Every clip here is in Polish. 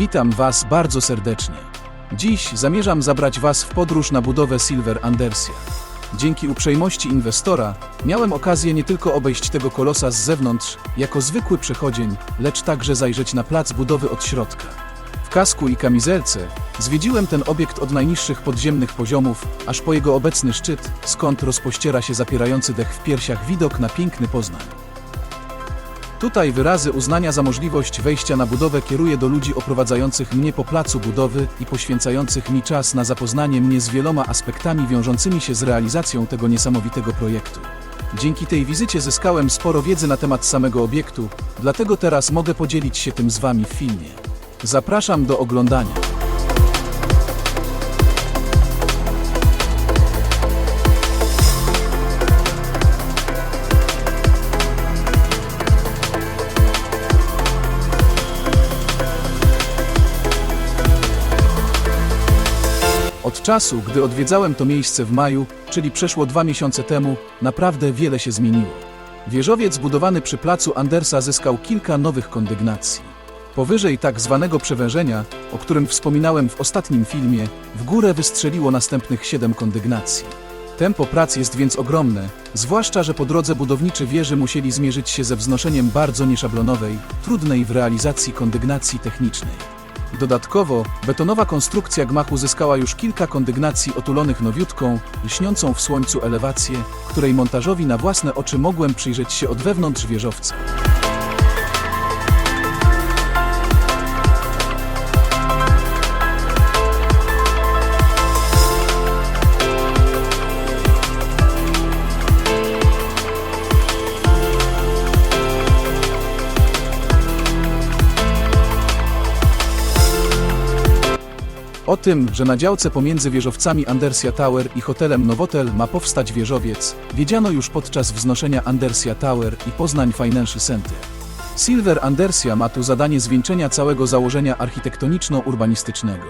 Witam Was bardzo serdecznie. Dziś zamierzam zabrać Was w podróż na budowę Silver Andersia. Dzięki uprzejmości inwestora miałem okazję nie tylko obejść tego kolosa z zewnątrz, jako zwykły przechodzień, lecz także zajrzeć na plac budowy od środka. W kasku i kamizelce zwiedziłem ten obiekt od najniższych podziemnych poziomów, aż po jego obecny szczyt, skąd rozpościera się zapierający dech w piersiach widok na piękny Poznań. Tutaj wyrazy uznania za możliwość wejścia na budowę kieruję do ludzi oprowadzających mnie po placu budowy i poświęcających mi czas na zapoznanie mnie z wieloma aspektami wiążącymi się z realizacją tego niesamowitego projektu. Dzięki tej wizycie zyskałem sporo wiedzy na temat samego obiektu, dlatego teraz mogę podzielić się tym z Wami w filmie. Zapraszam do oglądania. Czasu, gdy odwiedzałem to miejsce w maju, czyli przeszło dwa miesiące temu, naprawdę wiele się zmieniło. Wieżowiec budowany przy placu Andersa zyskał kilka nowych kondygnacji. Powyżej tak zwanego przewężenia, o którym wspominałem w ostatnim filmie, w górę wystrzeliło następnych siedem kondygnacji. Tempo prac jest więc ogromne, zwłaszcza, że po drodze budowniczy wieży musieli zmierzyć się ze wznoszeniem bardzo nieszablonowej, trudnej w realizacji kondygnacji technicznej. Dodatkowo, betonowa konstrukcja gmachu zyskała już kilka kondygnacji otulonych nowiutką, lśniącą w słońcu elewację, której montażowi na własne oczy mogłem przyjrzeć się od wewnątrz wieżowca. O tym, że na działce pomiędzy wieżowcami Andersia Tower i hotelem Nowotel ma powstać wieżowiec, wiedziano już podczas wznoszenia Andersia Tower i Poznań Financial Center. Silver Andersia ma tu zadanie zwieńczenia całego założenia architektoniczno-urbanistycznego.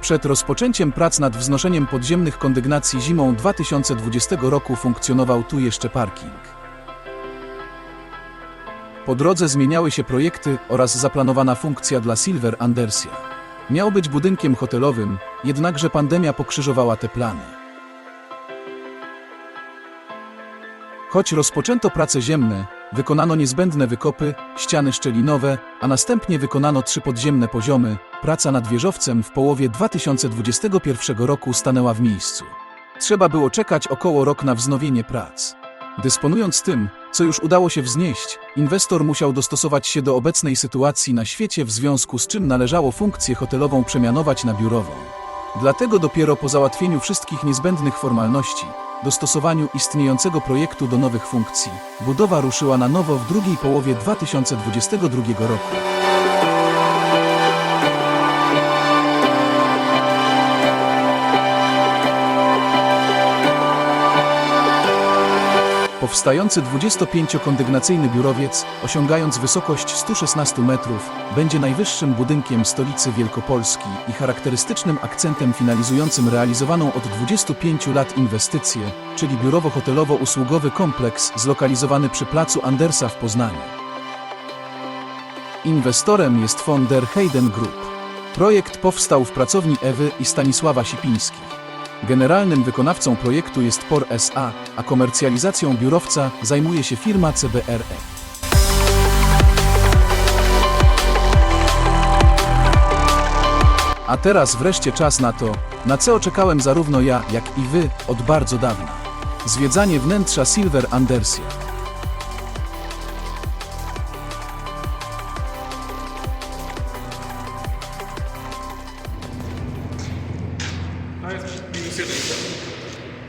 Przed rozpoczęciem prac nad wznoszeniem podziemnych kondygnacji zimą 2020 roku funkcjonował tu jeszcze parking. Po drodze zmieniały się projekty oraz zaplanowana funkcja dla Silver Andersia. Miał być budynkiem hotelowym, jednakże pandemia pokrzyżowała te plany. Choć rozpoczęto prace ziemne, wykonano niezbędne wykopy, ściany szczelinowe, a następnie wykonano trzy podziemne poziomy, praca nad wieżowcem w połowie 2021 roku stanęła w miejscu. Trzeba było czekać około rok na wznowienie prac. Dysponując tym, co już udało się wznieść, inwestor musiał dostosować się do obecnej sytuacji na świecie, w związku z czym należało funkcję hotelową przemianować na biurową. Dlatego dopiero po załatwieniu wszystkich niezbędnych formalności, dostosowaniu istniejącego projektu do nowych funkcji, budowa ruszyła na nowo w drugiej połowie 2022 roku. Powstający 25-kondygnacyjny biurowiec, osiągając wysokość 116 metrów, będzie najwyższym budynkiem stolicy Wielkopolski i charakterystycznym akcentem finalizującym realizowaną od 25 lat inwestycję, czyli biurowo-hotelowo-usługowy kompleks zlokalizowany przy placu Andersa w Poznaniu. Inwestorem jest von der Heyden Group. Projekt powstał w pracowni Ewy i Stanisława Sipińskich. Generalnym wykonawcą projektu jest POR SA, a komercjalizacją biurowca zajmuje się firma CBRE. A teraz wreszcie czas na to, na co czekałem zarówno ja, jak i wy od bardzo dawna. Zwiedzanie wnętrza Silver Andersia.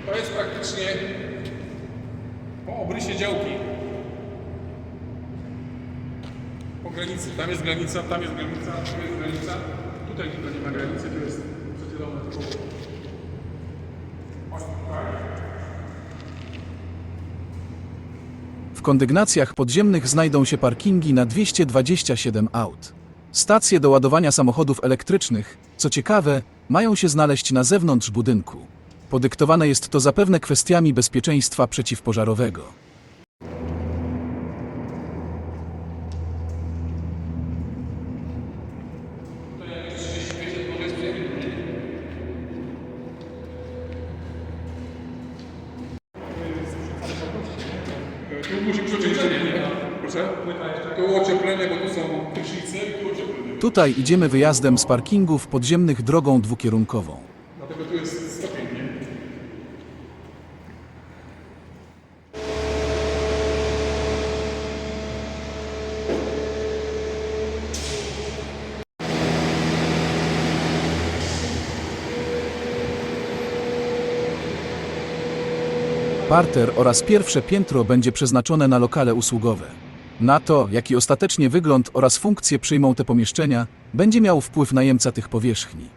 To jest praktycznie po obrysie działki. Po granicy. Tam jest granica, tam jest granica, tam jest granica. Tutaj tylko nie ma granicy, to jest przedzielone tylko. W kondygnacjach podziemnych znajdą się parkingi na 227 aut. Stacje do ładowania samochodów elektrycznych, co ciekawe, mają się znaleźć na zewnątrz budynku. Podyktowane jest to zapewne kwestiami bezpieczeństwa przeciwpożarowego. Tu musi. Proszę? Tutaj idziemy wyjazdem z parkingów podziemnych drogą dwukierunkową. Dlatego tu jest stopień, nie? Parter oraz pierwsze piętro będzie przeznaczone na lokale usługowe. Na to, jaki ostatecznie wygląd oraz funkcje przyjmą te pomieszczenia, będzie miał wpływ najemca tych powierzchni.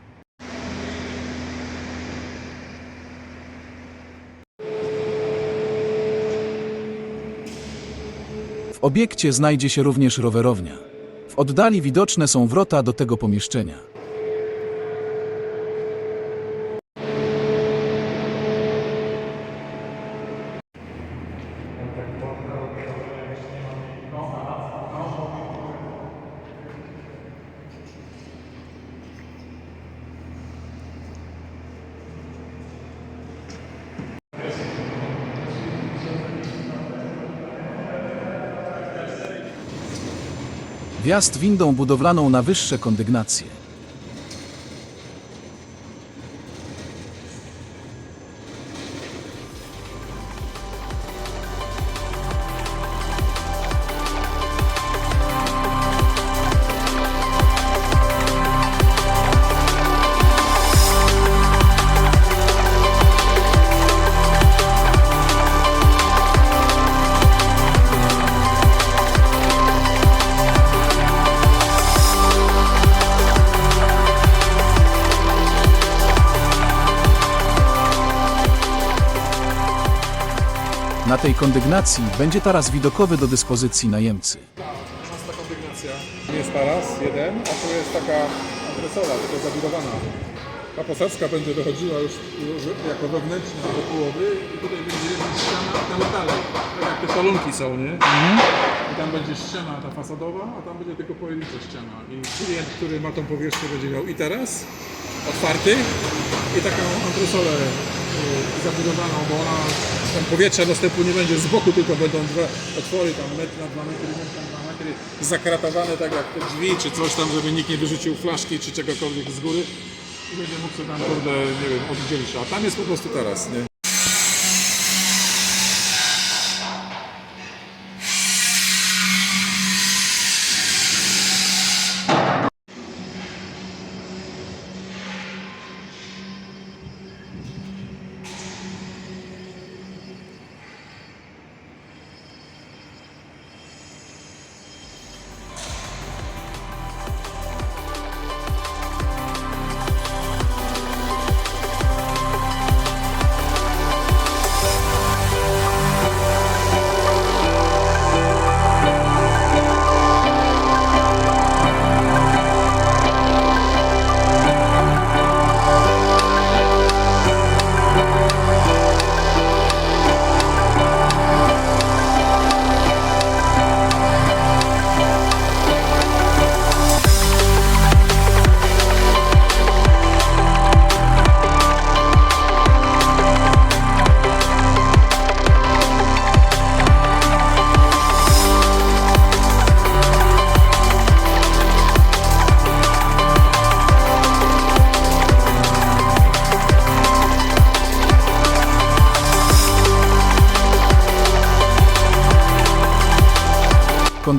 W obiekcie znajdzie się również rowerownia. W oddali widoczne są wrota do tego pomieszczenia. Wjazd windą budowlaną na wyższe kondygnacje. Na tej kondygnacji będzie taras widokowy do dyspozycji najemcy. Szesnasta kondygnacja. Jest taras, jeden, a tu jest taka antresola, tylko zabudowana. Ta posadzka będzie wychodziła już jako wewnętrzna do połowy i tutaj będzie ściana, a tam dalej. Tak jak te salonki są, nie? I tam będzie ściana ta fasadowa, a tam będzie tylko pojedyncza ściana. I klient, który ma tą powierzchnię będzie miał i taras otwarty i taką antresolę y, zabudowaną, bo ona tam powietrza dostępu nie będzie z boku, tylko będą dwa otwory tam metr na 2 metry, metr na 2 metry zakratowane tak jak te drzwi czy coś tam, żeby nikt nie wyrzucił flaszki czy czegokolwiek z góry i będzie mógł sobie tam kurde, nie wiem, oddzielić. A tam jest po prostu taras, nie?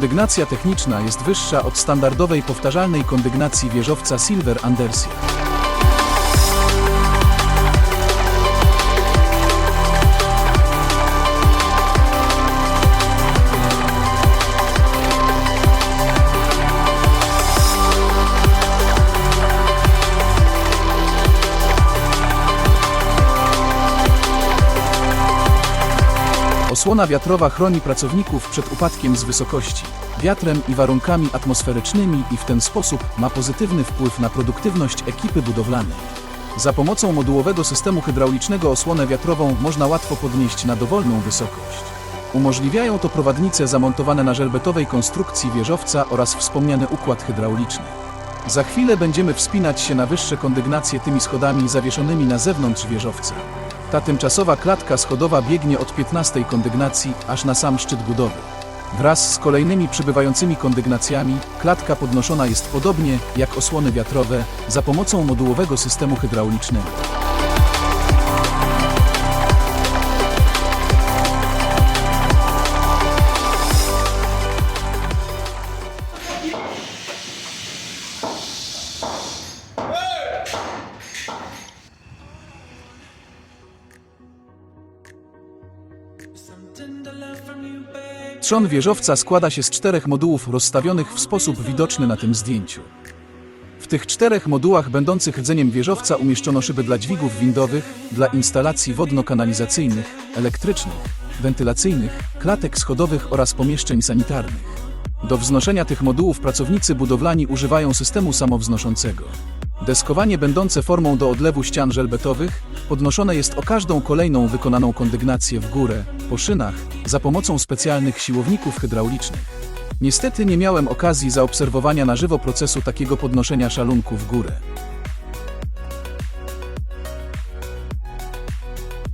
Kondygnacja techniczna jest wyższa od standardowej powtarzalnej kondygnacji wieżowca Silver Andersia. Osłona wiatrowa chroni pracowników przed upadkiem z wysokości, wiatrem i warunkami atmosferycznymi i w ten sposób ma pozytywny wpływ na produktywność ekipy budowlanej. Za pomocą modułowego systemu hydraulicznego osłonę wiatrową można łatwo podnieść na dowolną wysokość. Umożliwiają to prowadnice zamontowane na żelbetowej konstrukcji wieżowca oraz wspomniany układ hydrauliczny. Za chwilę będziemy wspinać się na wyższe kondygnacje tymi schodami zawieszonymi na zewnątrz wieżowca. Ta tymczasowa klatka schodowa biegnie od 15 kondygnacji aż na sam szczyt budowy. Wraz z kolejnymi przybywającymi kondygnacjami klatka podnoszona jest podobnie jak osłony wiatrowe za pomocą modułowego systemu hydraulicznego. Trzon wieżowca składa się z czterech modułów rozstawionych w sposób widoczny na tym zdjęciu. W tych czterech modułach będących rdzeniem wieżowca umieszczono szyby dla dźwigów windowych, dla instalacji wodno-kanalizacyjnych, elektrycznych, wentylacyjnych, klatek schodowych oraz pomieszczeń sanitarnych. Do wznoszenia tych modułów pracownicy budowlani używają systemu samowznoszącego. Deskowanie będące formą do odlewu ścian żelbetowych podnoszone jest o każdą kolejną wykonaną kondygnację w górę, po szynach, za pomocą specjalnych siłowników hydraulicznych. Niestety nie miałem okazji zaobserwowania na żywo procesu takiego podnoszenia szalunku w górę.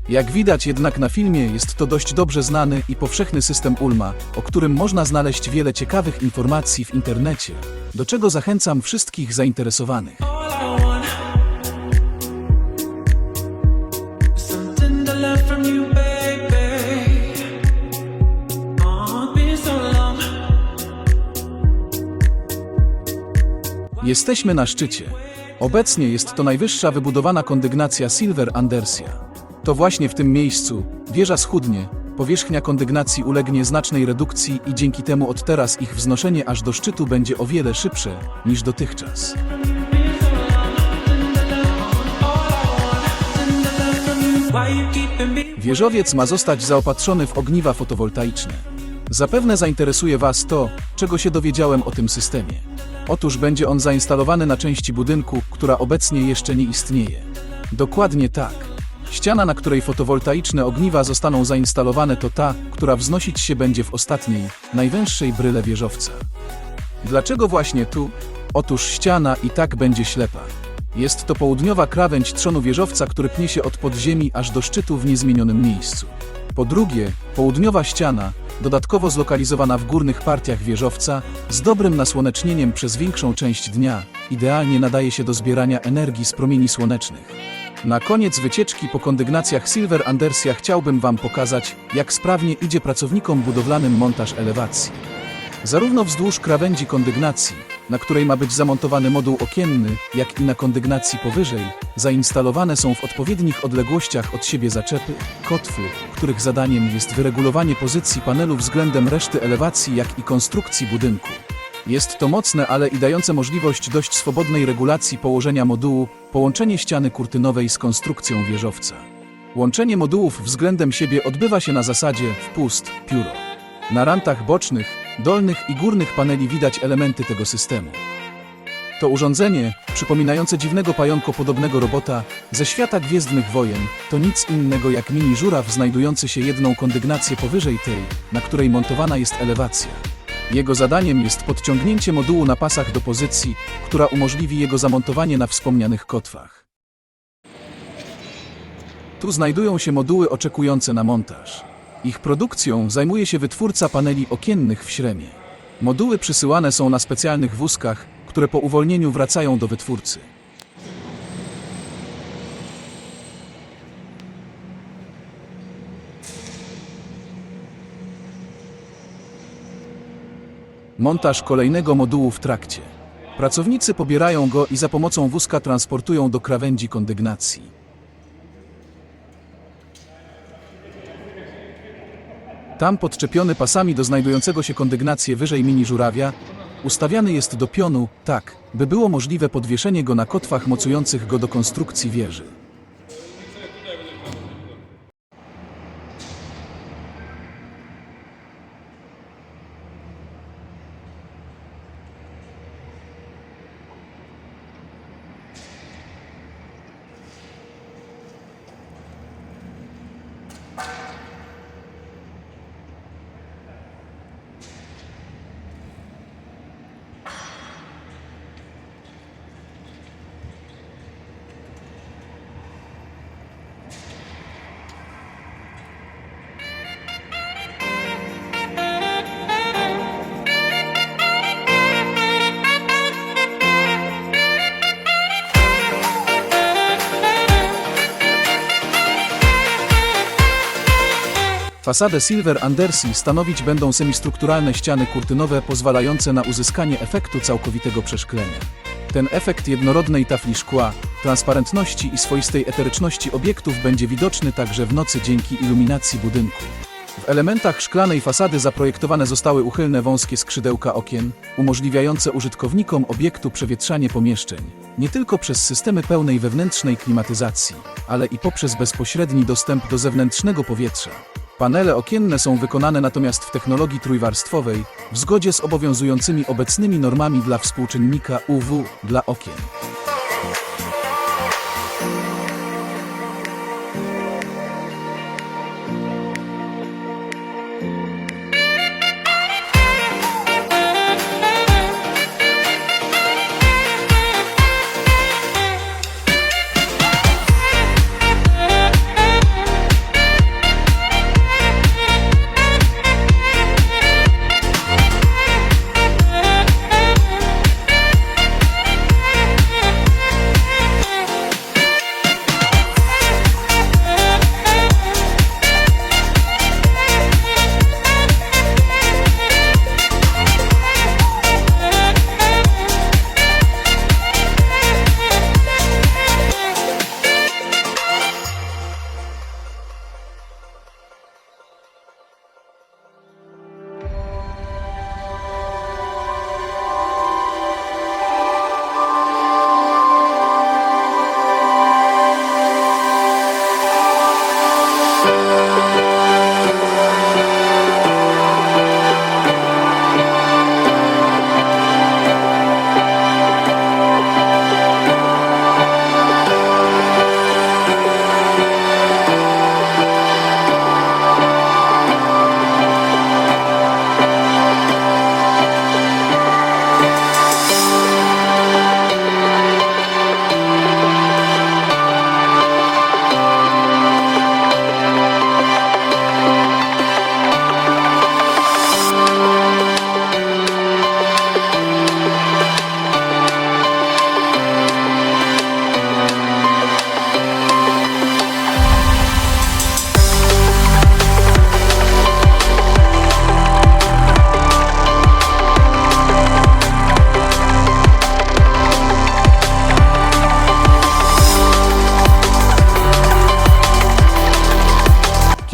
Jak widać jednak na filmie jest to dość dobrze znany i powszechny system ULMA, o którym można znaleźć wiele ciekawych informacji w internecie, do czego zachęcam wszystkich zainteresowanych. Jesteśmy na szczycie. Obecnie jest to najwyższa wybudowana kondygnacja Silver Andersia. To właśnie w tym miejscu wieża schudnie, powierzchnia kondygnacji ulegnie znacznej redukcji i dzięki temu od teraz ich wznoszenie aż do szczytu będzie o wiele szybsze niż dotychczas. Wieżowiec ma zostać zaopatrzony w ogniwa fotowoltaiczne. Zapewne zainteresuje Was to, czego się dowiedziałem o tym systemie. Otóż będzie on zainstalowany na części budynku, która obecnie jeszcze nie istnieje. Dokładnie tak. Ściana, na której fotowoltaiczne ogniwa zostaną zainstalowane, to ta, która wznosić się będzie w ostatniej, najwęższej bryle wieżowca. Dlaczego właśnie tu? Otóż ściana i tak będzie ślepa. Jest to południowa krawędź trzonu wieżowca, który pnie się od podziemi aż do szczytu w niezmienionym miejscu. Po drugie, południowa ściana, dodatkowo zlokalizowana w górnych partiach wieżowca, z dobrym nasłonecznieniem przez większą część dnia, idealnie nadaje się do zbierania energii z promieni słonecznych. Na koniec wycieczki po kondygnacjach Silver Andersia chciałbym Wam pokazać, jak sprawnie idzie pracownikom budowlanym montaż elewacji. Zarówno wzdłuż krawędzi kondygnacji, na której ma być zamontowany moduł okienny, jak i na kondygnacji powyżej, zainstalowane są w odpowiednich odległościach od siebie zaczepy, kotwy, których zadaniem jest wyregulowanie pozycji panelu względem reszty elewacji, jak i konstrukcji budynku. Jest to mocne, ale i dające możliwość dość swobodnej regulacji położenia modułu, połączenie ściany kurtynowej z konstrukcją wieżowca. Łączenie modułów względem siebie odbywa się na zasadzie wpust, pióro. Na rantach bocznych, dolnych i górnych paneli widać elementy tego systemu. To urządzenie, przypominające dziwnego pająko podobnego robota ze świata Gwiezdnych Wojen, to nic innego jak mini żuraw znajdujący się jedną kondygnację powyżej tej, na której montowana jest elewacja. Jego zadaniem jest podciągnięcie modułu na pasach do pozycji, która umożliwi jego zamontowanie na wspomnianych kotwach. Tu znajdują się moduły oczekujące na montaż. Ich produkcją zajmuje się wytwórca paneli okiennych w Śremie. Moduły przysyłane są na specjalnych wózkach, które po uwolnieniu wracają do wytwórcy. Montaż kolejnego modułu w trakcie. Pracownicy pobierają go i za pomocą wózka transportują do krawędzi kondygnacji. Tam podczepiony pasami do znajdującego się kondygnację wyżej mini żurawia, ustawiany jest do pionu, tak, by było możliwe podwieszenie go na kotwach mocujących go do konstrukcji wieży. Fasadę Silver Undersea stanowić będą semistrukturalne ściany kurtynowe pozwalające na uzyskanie efektu całkowitego przeszklenia. Ten efekt jednorodnej tafli szkła, transparentności i swoistej eteryczności obiektów będzie widoczny także w nocy dzięki iluminacji budynku. W elementach szklanej fasady zaprojektowane zostały uchylne wąskie skrzydełka okien, umożliwiające użytkownikom obiektu przewietrzanie pomieszczeń, nie tylko przez systemy pełnej wewnętrznej klimatyzacji, ale i poprzez bezpośredni dostęp do zewnętrznego powietrza. Panele okienne są wykonane natomiast w technologii trójwarstwowej, w zgodzie z obowiązującymi obecnymi normami dla współczynnika UW dla okien.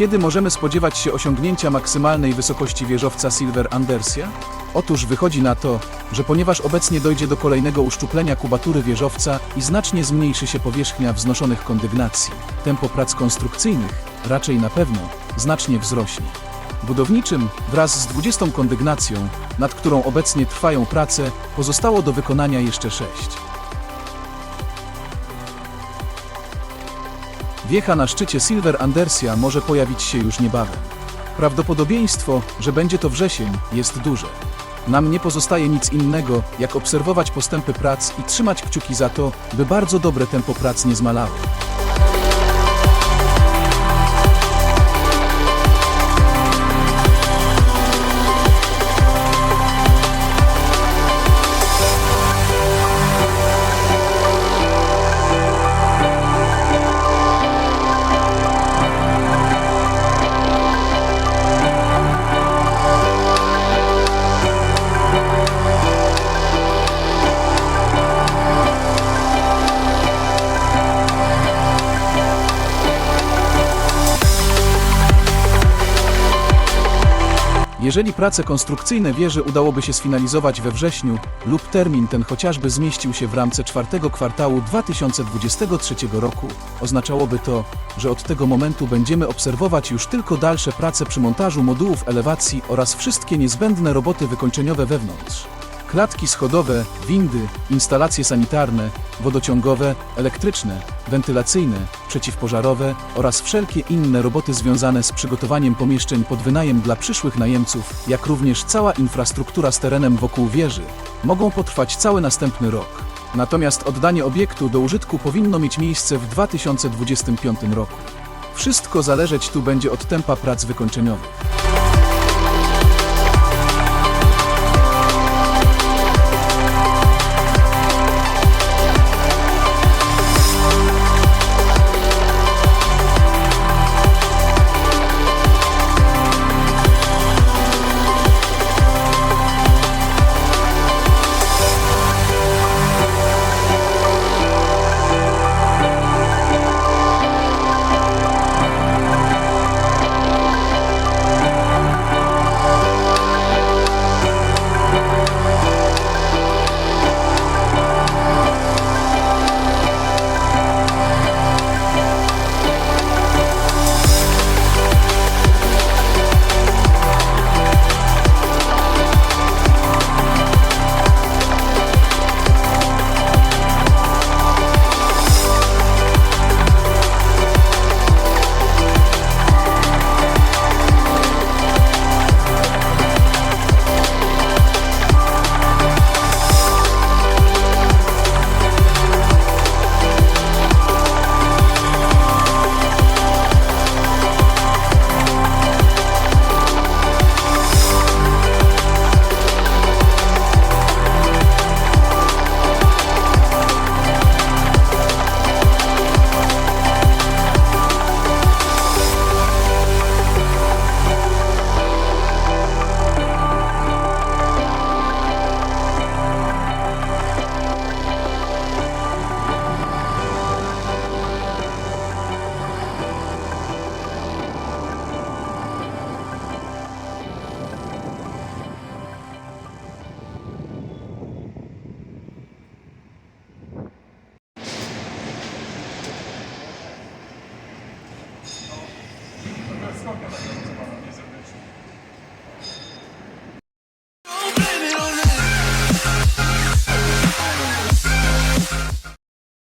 Kiedy możemy spodziewać się osiągnięcia maksymalnej wysokości wieżowca Silver Andersia? Otóż wychodzi na to, że ponieważ obecnie dojdzie do kolejnego uszczuplenia kubatury wieżowca i znacznie zmniejszy się powierzchnia wznoszonych kondygnacji, tempo prac konstrukcyjnych, raczej na pewno, znacznie wzrośnie. Budowniczym, wraz z 20 kondygnacją, nad którą obecnie trwają prace, pozostało do wykonania jeszcze 6. Wiecha na szczycie Silver Andersia może pojawić się już niebawem. Prawdopodobieństwo, że będzie to wrzesień, jest duże. Nam nie pozostaje nic innego, jak obserwować postępy prac i trzymać kciuki za to, by bardzo dobre tempo prac nie zmalało. Jeżeli prace konstrukcyjne wieży udałoby się sfinalizować we wrześniu lub termin ten chociażby zmieścił się w ramce czwartego kwartału 2023 roku, oznaczałoby to, że od tego momentu będziemy obserwować już tylko dalsze prace przy montażu modułów elewacji oraz wszystkie niezbędne roboty wykończeniowe wewnątrz. Klatki schodowe, windy, instalacje sanitarne, wodociągowe, elektryczne, wentylacyjne, przeciwpożarowe oraz wszelkie inne roboty związane z przygotowaniem pomieszczeń pod wynajem dla przyszłych najemców, jak również cała infrastruktura z terenem wokół wieży, mogą potrwać cały następny rok. Natomiast oddanie obiektu do użytku powinno mieć miejsce w 2025 roku. Wszystko zależeć tu będzie od tempa prac wykończeniowych.